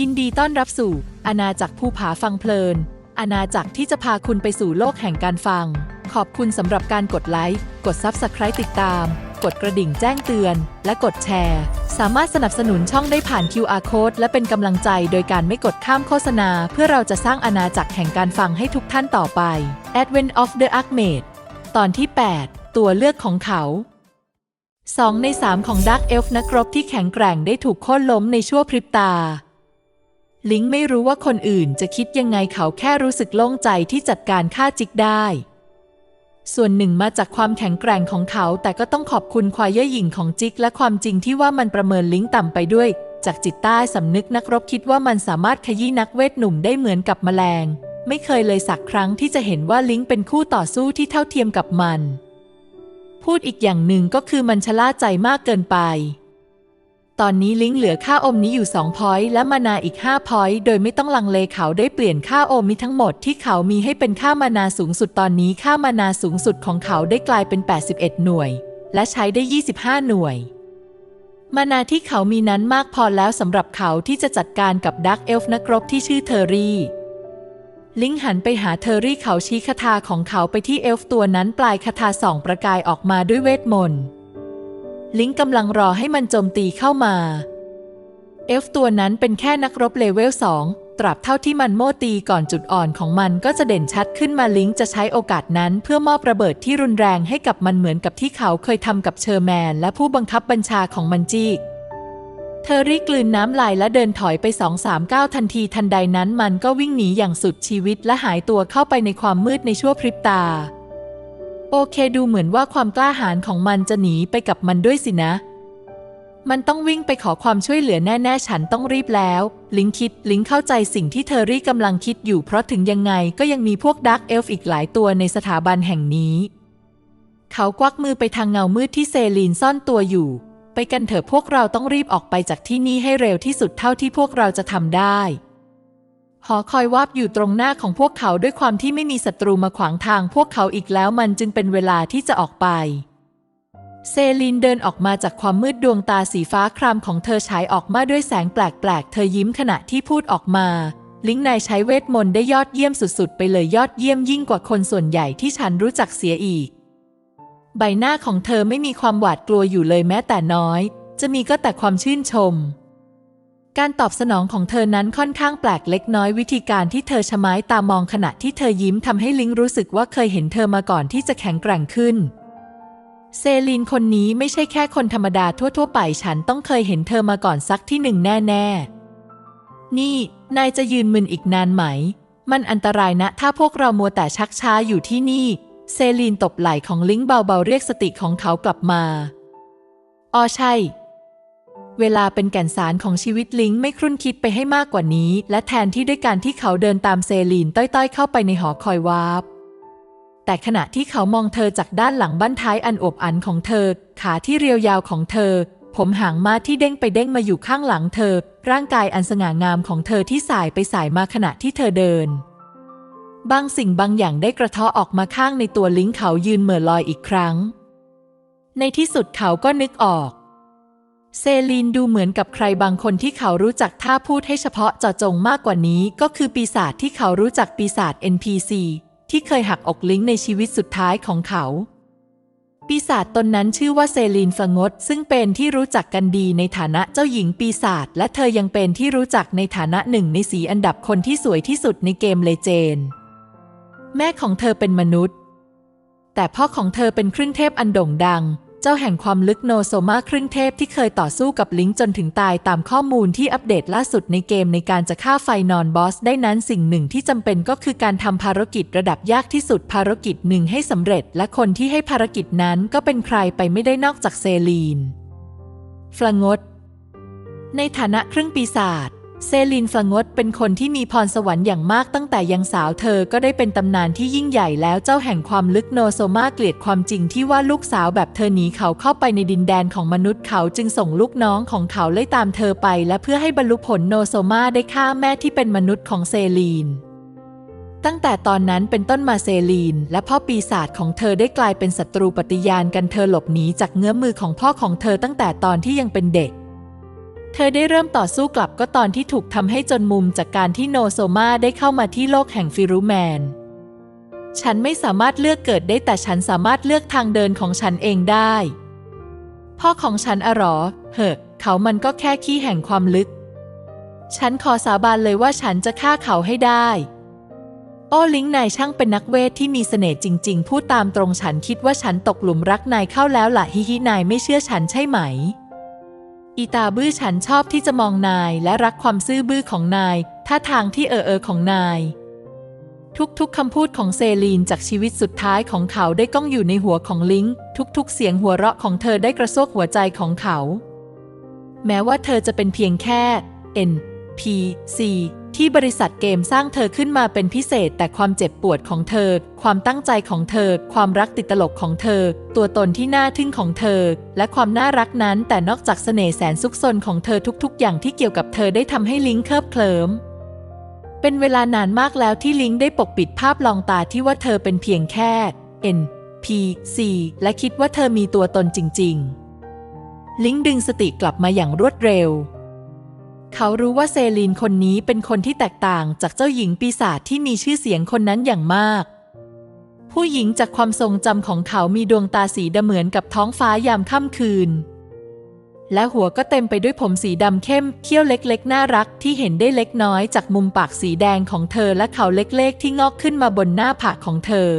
ยินดีต้อนรับสู่ อาณาจักรภูผาฟังเพลิน อาณาจักรที่จะพาคุณไปสู่โลกแห่งการฟัง ขอบคุณสำหรับการกดไลค์ กด Subscribe ติดตาม กดกระดิ่งแจ้งเตือน และกดแชร์ สามารถสนับสนุนช่องได้ผ่าน QR Code และเป็นกำลังใจโดยการไม่กดข้ามโฆษณา เพื่อเราจะสร้างอาณาจักรแห่งการฟังให้ทุกท่านต่อไป Advent of the Archmage ตอนที่ 8 ตัวเลือกของเขาสองในสามของดักเอลฟ์นักรบที่แข็งแกร่งได้ถูกโค่นล้มในชั่วพริบตา ลิงไม่รู้ว่าคนอื่นจะคิดยังไงเขาแค่รู้สึกโล่งใจที่จัดการฆ่าจิกได้ ส่วนหนึ่งมาจากความแข็งแกร่งของเขา แต่ก็ต้องขอบคุณควายเย่อหยิ่งของจิก และความจริงที่ว่ามันประเมินลิงต่ำไปด้วย จากจิตใต้สำนึกนักรบคิดว่ามันสามารถขยี้นักเวทหนุ่มได้เหมือนกับแมลง ไม่เคยเลยสักครั้งที่จะเห็นว่าลิงเป็นคู่ต่อสู้ที่เท่าเทียมกับมัน พูดอีกอย่างหนึ่งก็คือมันชะล่าใจมากเกินไป ตอนนี้ลิงก์เหลือค่าอมนี้อยู่ 2 พอยต์และมานาอีก 5 พอยต์โดยไม่ต้องลังเลเขาได้เปลี่ยนค่าอมนี้ทั้งหมดที่เขามีให้เป็นค่ามานาสูงสุดตอนนี้ค่ามานาสูงสุดของเขาได้กลายเป็น 81 หน่วย และใช้ได้ 25 หน่วย มานาที่เขามีนั้นมากพอแล้วสำหรับเขาที่จะจัดการกับดักเอลฟ์นักรบที่ชื่อเทอรี่ลิงหันไปหาเทอรี่เขาชี้คาถาของเขาไปที่เอลฟ์ตัวนั้นปลายคาถาส่องประกายออกมาด้วยเวทมนต์ ลิงกำลังรอให้มันโจมตีเข้ามา เอฟตัวนั้นเป็นแค่นักรบเลเวล2ตราบเท่าที่มันโม่ตีก่อนจุดอ่อนของมันก็จะเด่นชัดขึ้นมาลิงจะใช้โอกาสนั้นเพื่อมอบระเบิดที่รุนแรงให้กับมันเหมือนกับที่เขาเคยทำกับเชอร์แมน และผู้บังคับบัญชาของมันจีกเทอรีกลืนน้ำลายและเดินถอยไปสองสามก้าวทันทีทันใดนั้นมันก็วิ่งหนีอย่างสุดชีวิตและหายตัวเข้าไปในความมืดในชั่วพริบตา โอเคดูเหมือนว่าความกล้าหาญของมันจะหนีไปกับมันด้วยสินะ มันต้องวิ่งไปขอความช่วยเหลือแน่ ๆ ฉันต้องรีบแล้ว ลิงคิดลิงเข้าใจสิ่งที่เทอรี่กำลังคิดอยู่เพราะถึงยังไงก็ยังมีพวกดักเอลฟ์อีกหลายตัวในสถาบันแห่งนี้ เขาควักมือไปทางเงามืดที่เซลีนซ่อนตัวอยู่ ไปกันเถอะพวกเราต้องรีบออกไปจากที่นี่ให้เร็วที่สุดเท่าที่พวกเราจะทำได้ หอคอยวาบอยู่ตรงหน้าของพวกเขาด้วยความที่ไม่มีศัตรูมาขวางทางพวกเขาอีกแล้วมันจึงเป็นเวลาที่จะออกไป เซลินเดินออกมาจากความมืดดวงตาสีฟ้าครามของเธอฉายออกมาด้วยแสงแปลกๆ เธอยิ้มขณะที่พูดออกมา ลิงนายใช้เวทมนต์ได้ยอดเยี่ยมสุดๆ ไปเลยยอดเยี่ยมยิ่งกว่าคนส่วนใหญ่ที่ฉันรู้จักเสียอีก ใบหน้าของเธอไม่มีความหวาดกลัวอยู่เลยแม้แต่น้อย จะมีก็แต่ความชื่นชม การตอบสนองของเธอนั้นค่อนข้างแปลกเล็กน้อยวิธีการที่เธอชะไม้ตามองขณะที่เธอยิ้มทำให้ลิงรู้สึกว่าเคยเห็นเธอมาก่อนที่จะแข็งแกร่งขึ้น เซลีนคนนี้ไม่ใช่แค่คนธรรมดาทั่วๆ ไปฉันต้องเคยเห็นเธอมาก่อนสักที่หนึ่งแน่ๆ นี่ นายจะยืนมึนอีกนานไหม มันอันตรายนะถ้าพวกเรามัวแต่ชักช้าอยู่ที่นี่ เซลีนตบไหล่ของลิงเบาๆเรียกสติของเขากลับมาอ๋อใช่ เวลาเป็นแก่นสารของชีวิตลิงไม่ครุ่นคิดไปให้มากกว่านี้ และแทนที่ด้วยการที่เขาเดินตามเซลีนต้อยๆ เข้าไปในหอคอยวาบแต่ขณะที่เขามองเธอจากด้านหลังบั้นท้ายอันอบอันของเธอ ขาที่เรียวยาวของเธอ ผมหางม้าที่เด้งไปเด้งมาอยู่ข้างหลังเธอ ร่างกายอันสง่างามของเธอที่สายไปสายมาขณะที่เธอเดิน บางสิ่งบางอย่างได้กระเทาะออกมาข้างในตัวลิงเขายืนเหม่อลอยอีกครั้ง ในที่สุดเขาก็นึกออก เซลีนดูเหมือนกับใครบางคนที่เขารู้จักถ้าพูดให้เฉพาะเจาะจงมากกว่านี้ ก็คือปีศาจที่เขารู้จักปีศาจ NPC ที่เคยหักอกลิงในชีวิตสุดท้ายของเขา ปีศาจตนนั้นชื่อว่าเซลีนฟงดซึ่งเป็นที่รู้จักกันดีในฐานะเจ้าหญิงปีศาจและเธอยังเป็นที่รู้จักในฐานะหนึ่งในสีอันดับคนที่สวยที่สุดในเกมเลเจนด์แม่ของเธอเป็นมนุษย์ แต่พ่อของเธอเป็นครึ่งเทพอันโด่งดัง เจ้าแห่งความลึกโนโซมาครึ่งเทพที่เคยต่อสู้กับลิงจนถึงตายตามข้อมูลที่อัปเดตล่าสุดในเกมในการจะฆ่าไฟนอนบอสได้นั้นสิ่งหนึ่งที่จำเป็นก็คือการทำภารกิจระดับยากที่สุดภารกิจหนึ่งให้สำเร็จ และคนที่ให้ภารกิจนั้นก็เป็นใครไปไม่ได้นอกจากเซลีน ฟลางดในฐานะครึ่งปีศาจ เซลินฟงดเป็นคนที่มีพรสวรรค์อย่างมากตั้งแต่ยังสาวเธอก็ได้เป็นตำนานที่ยิ่งใหญ่แล้วเจ้าแห่งความลึกโนโซมาเกลียดความจริงที่ว่าลูกสาวแบบเธอหนีเขาเข้าไปในดินแดนของมนุษย์เขาจึงส่งลูกน้องของเขาไล่ตามเธอไป และเพื่อให้บรรลุผลโนโซมาได้ฆ่าแม่ที่เป็นมนุษย์ของเซลีนตั้งแต่ตอนนั้นเป็นต้นมาเซลีน และพ่อปีศาจของเธอได้กลายเป็นศัตรูปฏิญาณกันเธอหลบหนีจากเงื้อมือของพ่อของเธอตั้งแต่ตอนที่ยังเป็นเด็ก เธอได้เริ่มต่อสู้กลับก็ตอนที่ถูกทำให้จนมุมจากการที่โนโซมาได้เข้ามาที่โลกแห่งฟิรุแมน ฉันไม่สามารถเลือกเกิดได้แต่ฉันสามารถเลือกทางเดินของฉันเองได้ พ่อของฉันอะหรอ เหอะ เขามันก็แค่ขี้แห่งความลึก ฉันขอสาบานเลยว่าฉันจะฆ่าเขาให้ได้ โอ้ลิงนายช่างเป็นนักเวทที่มีเสน่ห์จริง ๆ พูดตามตรงฉันคิดว่าฉันตกหลุมรักนายเข้าแล้วล่ะฮิฮินายไม่เชื่อฉันใช่ไหม อีตาบื้อฉันชอบที่จะมองนายและรักความซื่อบื้อของนายท่าทางที่เออเออของนาย ทุกๆคำพูดของเซลีนจากชีวิตสุดท้ายของเขาได้ก้องอยู่ในหัวของลิงทุกๆ เสียงหัวเราะของเธอได้กระซวกหัวใจของเขา แม้ว่าเธอจะเป็นเพียงแค่ N P C ที่บริษัทเกมสร้างเธอขึ้นมาเป็นพิเศษ แต่ความเจ็บปวดของเธอ ความตั้งใจของเธอ ความรักติดตลกของเธอ ตัวตนที่น่าทึ่งของเธอ และความน่ารักนั้น แต่นอกจากเสน่ห์แสนซุกซนของเธอทุกๆ อย่างที่เกี่ยวกับเธอได้ทำให้ลิงเคิบเคลิมเป็นเวลานานมากแล้วที่ลิงได้ปกปิดภาพลองตาที่ว่าเธอเป็นเพียงแค่ N P C และคิดว่าเธอมีตัวตนจริง ๆ ลิงดึงสติกลับมาอย่างรวดเร็ว เขารู้ว่าเซลีนคนนี้เป็นคนที่แตกต่างจากเจ้าหญิงปีศาจที่มีชื่อเสียงคนนั้นอย่างมาก ผู้หญิงจากความทรงจำของเขามีดวงตาสีดำเหมือนกับท้องฟ้ายามค่ำคืน และหัวก็เต็มไปด้วยผมสีดำเข้มเขี้ยวเล็กๆ น่ารักที่เห็นได้เล็กน้อยจากมุมปากสีแดงของเธอและเขาเล็กๆ ที่งอกขึ้นมาบนหน้าผากของเธอ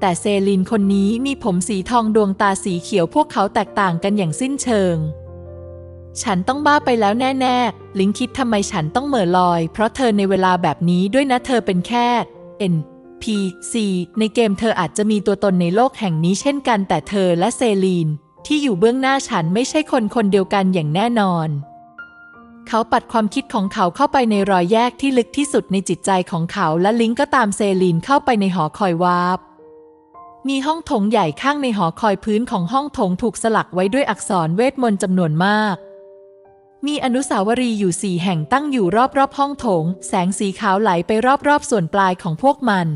แต่เซลีนคนนี้มีผมสีทองดวงตาสีเขียวพวกเขาแตกต่างกันอย่างสิ้นเชิง ฉันต้องบ้าไปแล้วแน่ ๆ ลิงคิดทำไมฉันต้องเหม่อลอย เพราะเธอในเวลาแบบนี้ด้วยนะเธอเป็นแค่ N P C ในเกมเธออาจจะมีตัวตนในโลกแห่งนี้เช่นกัน แต่เธอและเซลีน ที่อยู่เบื้องหน้าฉันไม่ใช่คนคนเดียวกันอย่างแน่นอน เขาปัดความคิดของเขาเข้าไปในรอยแยกที่ลึกที่สุดในจิตใจของเขา และลิงก็ตามเซลีนเข้าไปในหอคอยวาบมีห้องโถงใหญ่ข้างในหอคอยพื้นของห้องโถงถูกสลักไว้ด้วยอักษรเวทมนต์จำนวนมาก มีอนุสาวรีย์อยู่สี่แห่งตั้งอยู่รอบๆห้องโถง แสงสีขาวไหลไปรอบๆส่วนปลายของพวกมัน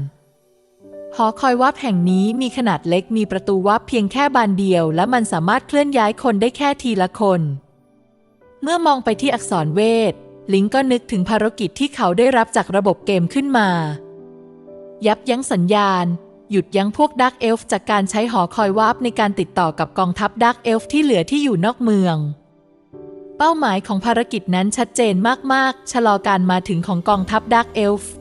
หอคอยวับแห่งนี้มีขนาดเล็กมีประตูวับเพียงแค่บานเดียว และมันสามารถเคลื่อนย้ายคนได้แค่ทีละคน เมื่อมองไปที่อักษรเวท ลิงก็นึกถึงภารกิจที่เขาได้รับจากระบบเกมขึ้นมา ยับยั้งสัญญาณ หยุดยั้งพวกดักเอลฟ์จากการใช้หอคอยวาบในการติดต่อกับกองทัพดักเอลฟ์ที่เหลือที่อยู่นอกเมือง เป้าหมายของภารกิจนั้นชัดเจนมาก ๆ ชะลอการมาถึงของกองทัพดักเอลฟ์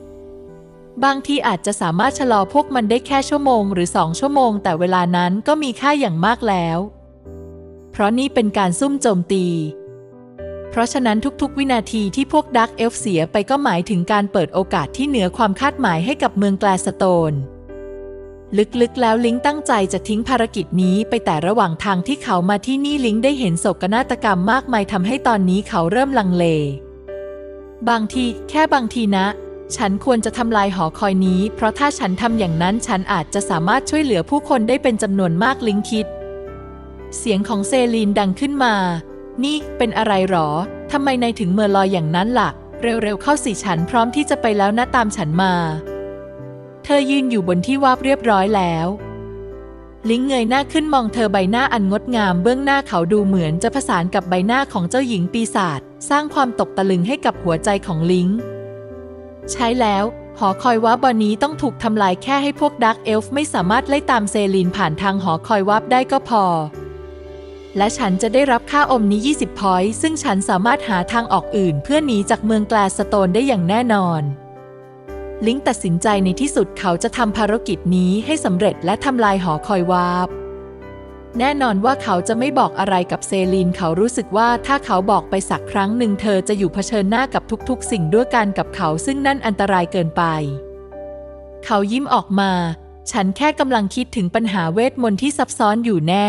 บางทีอาจจะสามารถชะลอพวกมันได้แค่ชั่วโมงหรือสองชั่วโมง แต่เวลานั้นก็มีค่าอย่างมากแล้ว เพราะนี่เป็นการซุ่มโจมตี เพราะฉะนั้นทุกๆ วินาทีที่พวกดักเอลฟ์เสียไปก็หมายถึงการเปิดโอกาสที่เหนือความคาดหมายให้กับเมืองแกลสโตน ลึกๆ แล้วลิงตั้งใจจะทิ้งภารกิจนี้ไปแต่ระหว่างทางที่เขามาที่นี่ลิงได้เห็นโศกนาฏกรรมมากมายทำให้ตอนนี้เขาเริ่มลังเล บางทีแค่บางทีนะ ฉันควรจะทำลายหอคอยนี้ เพราะถ้าฉันทำอย่างนั้นฉันอาจจะสามารถช่วยเหลือผู้คนได้เป็นจำนวนมากลิงคิด เสียงของเซลีนดังขึ้นมา นี่เป็นอะไรหรอทำไมนายถึงเมื่อลอยอย่างนั้นล่ะ เร็วๆเข้าสิฉันพร้อมที่จะไปแล้วนะตามฉันมา เธอยืนอยู่บนที่วาบเรียบร้อยแล้ว ลิงเงยหน้าขึ้นมองเธอใบหน้าอันงดงามเบื้องหน้าเขาดูเหมือนจะผสานกับใบหน้าของเจ้าหญิงปีศาจสร้างความตกตะลึงให้กับหัวใจของลิง ใช้แล้วหอคอยวับบอนนี้ต้องถูกทำลายแค่ให้พวกดักเอลฟ์ไม่สามารถไล่ตามเซลีนผ่านทางหอคอยวับได้ก็พอ และฉันจะได้รับค่าอมนี้ 20 พอยต์ซึ่งฉันสามารถหาทางออกอื่นเพื่อหนีจากเมืองแกลสโตนได้อย่างแน่นอน ลิงตัดสินใจในที่สุดเขาจะทำภารกิจนี้ให้สำเร็จและทำลายหอคอยวาบ แน่นอนว่าเขาจะไม่บอกอะไรกับเซลีน เขารู้สึกว่าถ้าเขาบอกไปสักครั้งหนึ่งเธอจะอยู่เผชิญหน้ากับทุกๆ สิ่งด้วยกันกับเขาซึ่งนั่นอันตรายเกินไป เขายิ้มออกมา ฉันแค่กำลังคิดถึงปัญหาเวทมนต์ที่ซับซ้อนอยู่แน่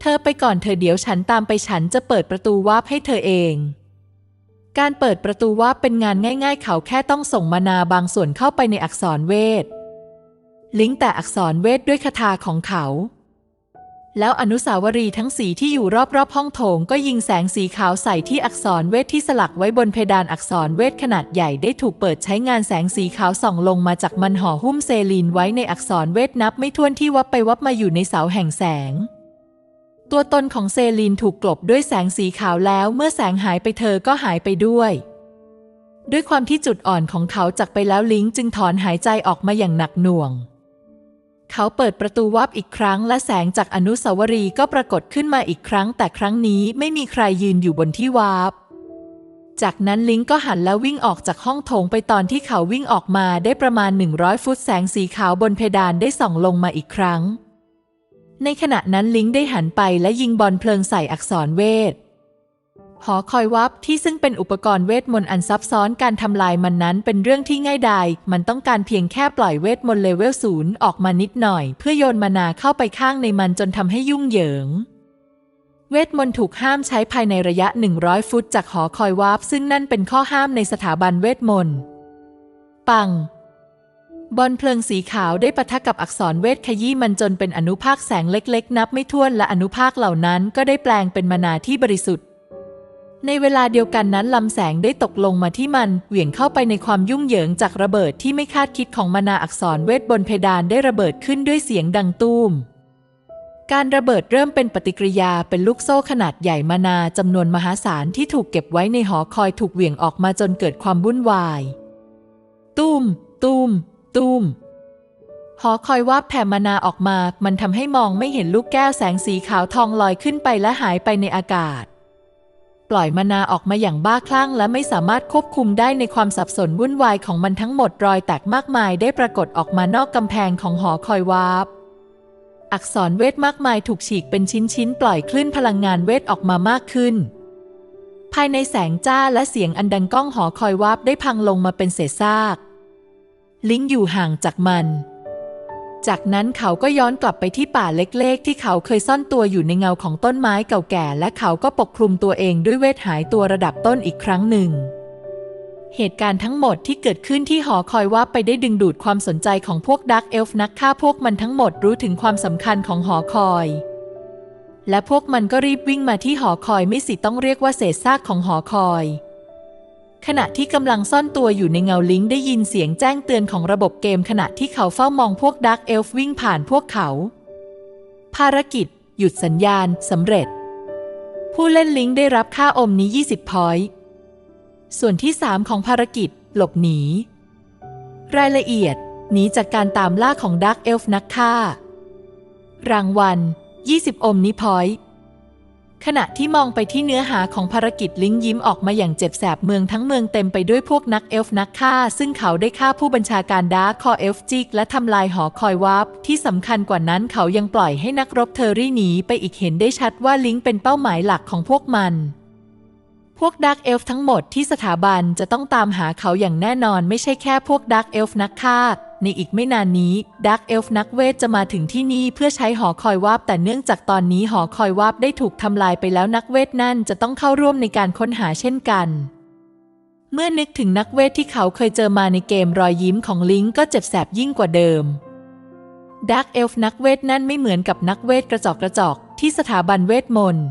เธอไปก่อนเธอเดี๋ยวฉันตามไปฉันจะเปิดประตูวาบให้เธอเอง การเปิดประตูวาบเป็นงานง่าย ๆ เขาแค่ต้องส่งมานาบางส่วนเข้าไปในอักษรเวท ลิงก์แต่อักษรเวทด้วยคาถาของเขา แล้วอนุสาวรีย์ทั้งสีที่อยู่รอบๆ ห้องโถงก็ยิงแสงสีขาวใส่ที่อักษรเวทที่สลักไว้บนเพดานอักษรเวทขนาดใหญ่ได้ถูกเปิดใช้งานแสงสีขาวส่องลงมาจากมันห่อหุ้มเซลีนไว้ในอักษรเวทนับไม่ถ้วนที่วับไปวับมาอยู่ในเสาแห่งแสง ตัวตนของเซลีนถูกกลบด้วยแสงสีขาวแล้ว เมื่อแสงหายไปเธอก็หายไปด้วย ด้วยความที่จุดอ่อนของเขาจากไปแล้วลิงจึงถอนหายใจออกมาอย่างหนักหน่วง เขาเปิดประตูวับอีกครั้ง และแสงจากอนุสาวรีย์ก็ปรากฏขึ้นมาอีกครั้ง แต่ครั้งนี้ไม่มีใครยืนอยู่บนที่วาบจากนั้นลิงก็หันแล้ววิ่งออกจากห้องโถงไปตอนที่เขาวิ่งออกมาได้ประมาณ 100 ฟุตแสงสีขาวบนเพดานได้ส่องลงมาอีกครั้ง ในขณะนั้นลิงได้หันไปและยิงบอลเพลิงใส่อักษรเวท หอคอยวับที่ซึ่งเป็นอุปกรณ์เวทมนต์อันซับซ้อนการทำลายมันนั้นเป็นเรื่องที่ง่ายดาย มันต้องการเพียงแค่ปล่อยเวทมนต์เลเวลศูนย์ออกมานิดหน่อย เพื่อโยนมานาเข้าไปข้างในมันจนทำให้ยุ่งเหยิง เวทมนต์ถูกห้ามใช้ภายในระยะ 100 ฟุตจากหอคอยวาบซึ่งนั่นเป็นข้อห้ามในสถาบันเวทมนต์ ปัง บอลเพลิงสีขาวได้ปะทะกับอักษรเวทขยี้มันจนเป็นอนุภาคแสงเล็ก ๆ นับไม่ถ้วนและอนุภาคเหล่านั้นก็ได้แปลงเป็นมานาที่บริสุทธิ์ ในเวลาเดียวกันนั้นลำแสงได้ตกลงมาที่มัน เหวี่ยงเข้าไปในความยุ่งเหยิงจากระเบิดที่ไม่คาดคิดของมานาอักษรเวทบนเพดานได้ระเบิดขึ้นด้วยเสียงดังตุ้มการระเบิดเริ่มเป็นปฏิกิริยาเป็นลูกโซ่ขนาดใหญ่มานาจำนวนมหาศาลที่ถูกเก็บไว้ในหอคอยถูกเหวี่ยงออกมาจนเกิดความวุ่นวาย ตุ้ม ตุ้ม ตุ้มหอคอยว่าบแผ่มานาออกมา มันทำให้มองไม่เห็นลูกแก้วแสงสีขาวทองลอยขึ้นไปและหายไปในอากาศ ปล่อยมานาออกมาอย่างบ้าคลั่ง และไม่สามารถควบคุมได้ในความสับสนวุ่นวายของมันทั้งหมดรอยแตกมากมายได้ปรากฏออกมานอกกำแพงของหอคอยวาบอักษรเวทมากมายถูกฉีกเป็นชิ้นๆ ปล่อยคลื่นพลังงานเวทออกมามากขึ้น ภายในแสงจ้าและเสียงอันดังก้องหอคอยวาบได้พังลงมาเป็นเศษซาก ลิงอยู่ห่างจากมัน จากนั้นเขาก็ย้อนกลับไปที่ป่าเล็กๆ ที่เขาเคยซ่อนตัวอยู่ในเงาของต้นไม้เก่าแก่ และเขาก็ปกคลุมตัวเองด้วยเวทหายตัวระดับต้นอีกครั้งหนึ่ง เหตุการณ์ทั้งหมดที่เกิดขึ้นที่หอคอยว่าไปได้ดึงดูดความสนใจของพวกดักเอลฟ์นักฆ่าพวกมันทั้งหมดรู้ถึงความสำคัญของหอคอยและพวกมันก็รีบวิ่งมาที่หอคอยไม่สิต้องเรียกว่าเศษซากของหอคอย ขณะที่กำลังซ่อนตัวอยู่ในเงาลิงได้ยินเสียงแจ้งเตือนของระบบเกม ขณะที่เขาเฝ้ามองพวกดักเอลฟ์วิ่งผ่านพวกเขา ภารกิจ หยุดสัญญาณสำเร็จ ผู้เล่นลิงได้รับค่าอมนี้ 20 พอยต์ส่วนที่ 3 ของภารกิจ หลบหนี รายละเอียด หนีจากการตามล่าของดักเอลฟ์นักฆ่า รางวัล 20 อมนิพอยต์ ขณะที่มองไปที่เนื้อหาของภารกิจลิงยิ้มออกมาอย่างเจ็บแสบเมืองทั้งเมืองเต็มไปด้วยพวกนักเอลฟ์นักฆ่า ซึ่งเขาได้ฆ่าผู้บัญชาการดาร์คอเอลฟ์จิกและทำลายหอคอยวาบที่สำคัญกว่านั้นเขายังปล่อยให้นักรบเทอรี่หนีไปอีกเห็นได้ชัดว่าลิงเป็นเป้าหมายหลักของพวกมันพวกดักเอลฟ์ทั้งหมดที่สถาบันจะต้องตามหาเขาอย่างแน่นอนไม่ใช่แค่พวกดักเอลฟ์นักฆ่า ในอีกไม่นานนี้ดักเอลฟ์นักเวทจะมาถึงที่นี่เพื่อใช้หอคอยวาบแต่เนื่องจากตอนนี้หอคอยวาบได้ถูกทำลายไปแล้วนักเวทนั่นจะต้องเข้าร่วมในการค้นหาเช่นกันเมื่อนึกถึงนักเวทที่เขาเคยเจอมาในเกมรอยยิ้มของลิงก็เจ็บแสบยิ่งกว่าเดิมดักเอลฟ์นักเวทนั่นไม่เหมือนกับนักเวทกระจอกกระจอกที่สถาบันเวทมนต์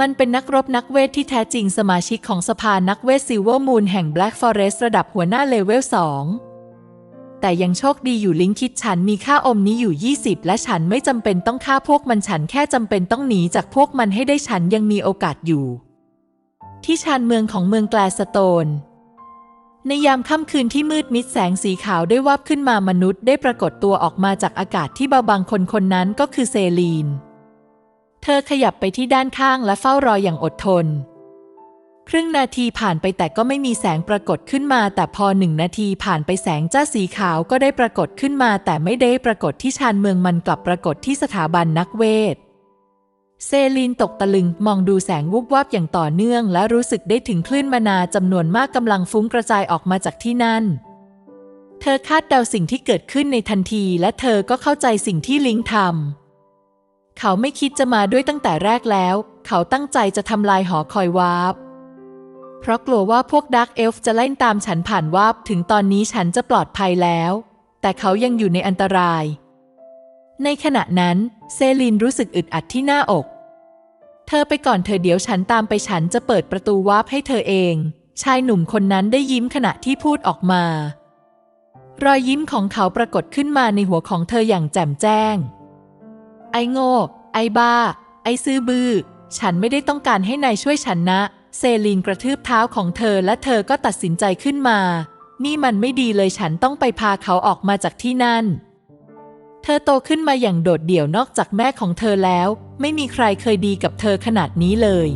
มันเป็นนักรบนักเวทที่แท้จริงสมาชิกของสภานักเวทซิลเวอร์มูนแห่ง Black Forest ระดับหัวหน้าเลเวล2 แต่ยังโชคดีอยู่ลิงคิดฉันมีค่าอมนี้อยู่ 20 และฉันไม่จำเป็นต้องฆ่าพวกมันฉันแค่จำเป็นต้องหนีจากพวกมันให้ได้ฉันยังมีโอกาสอยู่ ที่ชานเมืองของเมืองแกลสโตน ในยามค่ำคืนที่มืดมิดแสงสีขาวได้วาบขึ้นมามนุษย์ได้ปรากฏตัวออกมาจากอากาศที่เบาบางคนคนนั้นก็คือเซลีน เธอขยับไปที่ด้านข้างและเฝ้ารออย่างอดทน ครึ่งนาทีผ่านไปแต่ก็ไม่มีแสงปรากฏขึ้นมา แต่พอหนึ่งนาทีผ่านไปแสงจ้าสีขาวก็ได้ปรากฏขึ้นมา แต่ไม่ได้ปรากฏที่ชานเมืองมันกลับปรากฏที่สถาบันนักเวท เซลีนตกตะลึงมองดูแสงวุบวับอย่างต่อเนื่อง และรู้สึกได้ถึงคลื่นมานาจำนวนมากกำลังฟุ้งกระจายออกมาจากที่นั่น เธอคาดเดาสิ่งที่เกิดขึ้นในทันที และเธอก็เข้าใจสิ่งที่ลิงทำเขาไม่คิดจะมาด้วยตั้งแต่แรกแล้ว เขาตั้งใจจะทำลายหอคอยวาบ เพราะกลัวว่าพวกดักเอลฟ์จะไล่ตามฉันผ่านวาบถึงตอนนี้ฉันจะปลอดภัยแล้ว แต่เขายังอยู่ในอันตราย ในขณะนั้น เซลินรู้สึกอึดอัดที่หน้าอก เธอไปก่อนเธอเดี๋ยวฉันตามไปฉันจะเปิดประตูวาบให้เธอเอง ชายหนุ่มคนนั้นได้ยิ้มขณะที่พูดออกมา รอยยิ้มของเขาปรากฏขึ้นมาในหัวของเธออย่างแจ่มแจ้ง ไอโง่ ไอบ้า ไอซื่อบือ้อฉันไม่ได้ต้องการให้นายช่วยฉันนะ เซลีนกระทืบเท้าของเธอและเธอก็ตัดสินใจขึ้นมา นี่มันไม่ดีเลยฉันต้องไปพาเขาออกมาจากที่นั่น เธอโตขึ้นมาอย่างโดดเดี่ยวนอกจากแม่ของเธอแล้ว ไม่มีใครเคยดีกับเธอขนาดนี้เลย